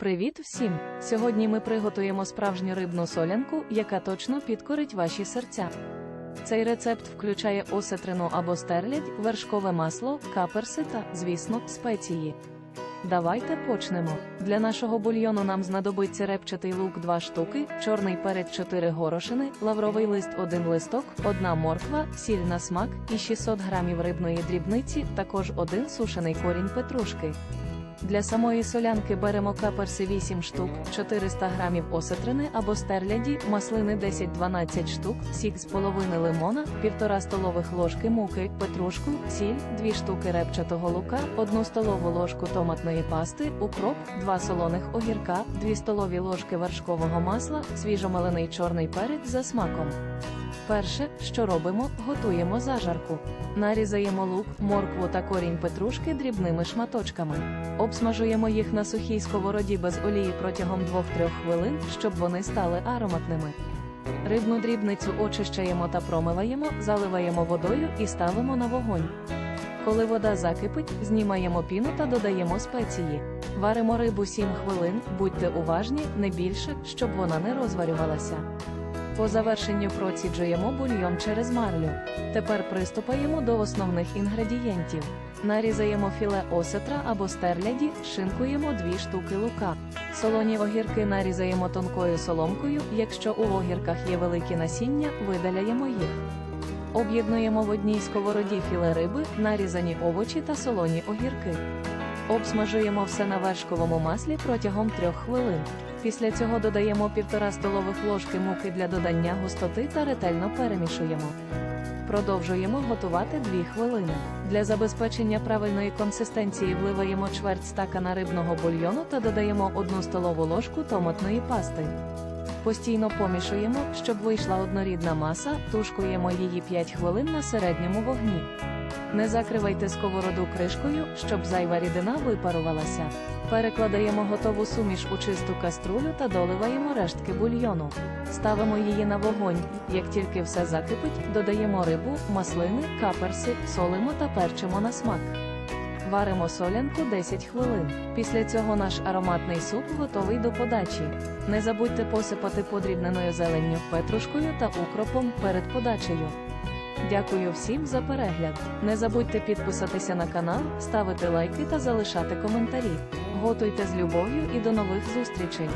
Привіт всім! Сьогодні ми приготуємо справжню рибну солянку, яка точно підкорить ваші серця. Цей рецепт включає осетрину або стерлядь, вершкове масло, каперси та, звісно, спеції. Давайте почнемо. Для нашого бульйону нам знадобиться репчатий лук 2 штуки, чорний перець 4 горошини, лавровий лист 1 листок, 1 морква, сіль на смак і 600 грамів рибної дрібниці, також один сушений корінь петрушки. Для самої солянки беремо каперси 8 штук, 400 грамів осетрини або стерляді, маслини 10-12 штук, сік з половини лимона, 1,5 столових ложки муки, петрушку, сіль, 2 штуки репчатого лука, 1 столову ложку томатної пасти, укроп, 2 солоних огірка, 2 столові ложки вершкового масла, свіжомелений чорний перець за смаком. Перше, що робимо, готуємо зажарку. Нарізаємо лук, моркву та корінь петрушки дрібними шматочками. Обсмажуємо їх на сухій сковороді без олії протягом 2-3 хвилин, щоб вони стали ароматними. Рибну дрібницю очищаємо та промиваємо, заливаємо водою і ставимо на вогонь. Коли вода закипить, знімаємо піну та додаємо спеції. Варимо рибу 7 хвилин, будьте уважні, не більше, щоб вона не розварювалася. По завершенню проціджуємо бульйон через марлю. Тепер приступаємо до основних інгредієнтів. Нарізаємо філе осетра або стерляді, шинкуємо 2 штуки лука. Солоні огірки нарізаємо тонкою соломкою, якщо у огірках є великі насіння, видаляємо їх. Об'єднуємо в одній сковороді філе риби, нарізані овочі та солоні огірки. Обсмажуємо все на вершковому маслі протягом 3 хвилин. Після цього додаємо 1,5 столових ложки муки для додання густоти та ретельно перемішуємо. Продовжуємо готувати 2 хвилини. Для забезпечення правильної консистенції вливаємо чверть стакана рибного бульйону та додаємо 1 столову ложку томатної пасти. Постійно помішуємо, щоб вийшла однорідна маса, тушкуємо її 5 хвилин на середньому вогні. Не закривайте сковороду кришкою, щоб зайва рідина випарувалася. Перекладаємо готову суміш у чисту каструлю та доливаємо рештки бульйону. Ставимо її на вогонь. Як тільки все закипить, додаємо рибу, маслини, каперси, солимо та перчимо на смак. Варимо солянку 10 хвилин. Після цього наш ароматний суп готовий до подачі. Не забудьте посипати подрібненою зеленню, петрушкою та укропом перед подачею. Дякую всім за перегляд. Не забудьте підписатися на канал, ставити лайки та залишати коментарі. Готуйте з любов'ю і до нових зустрічей!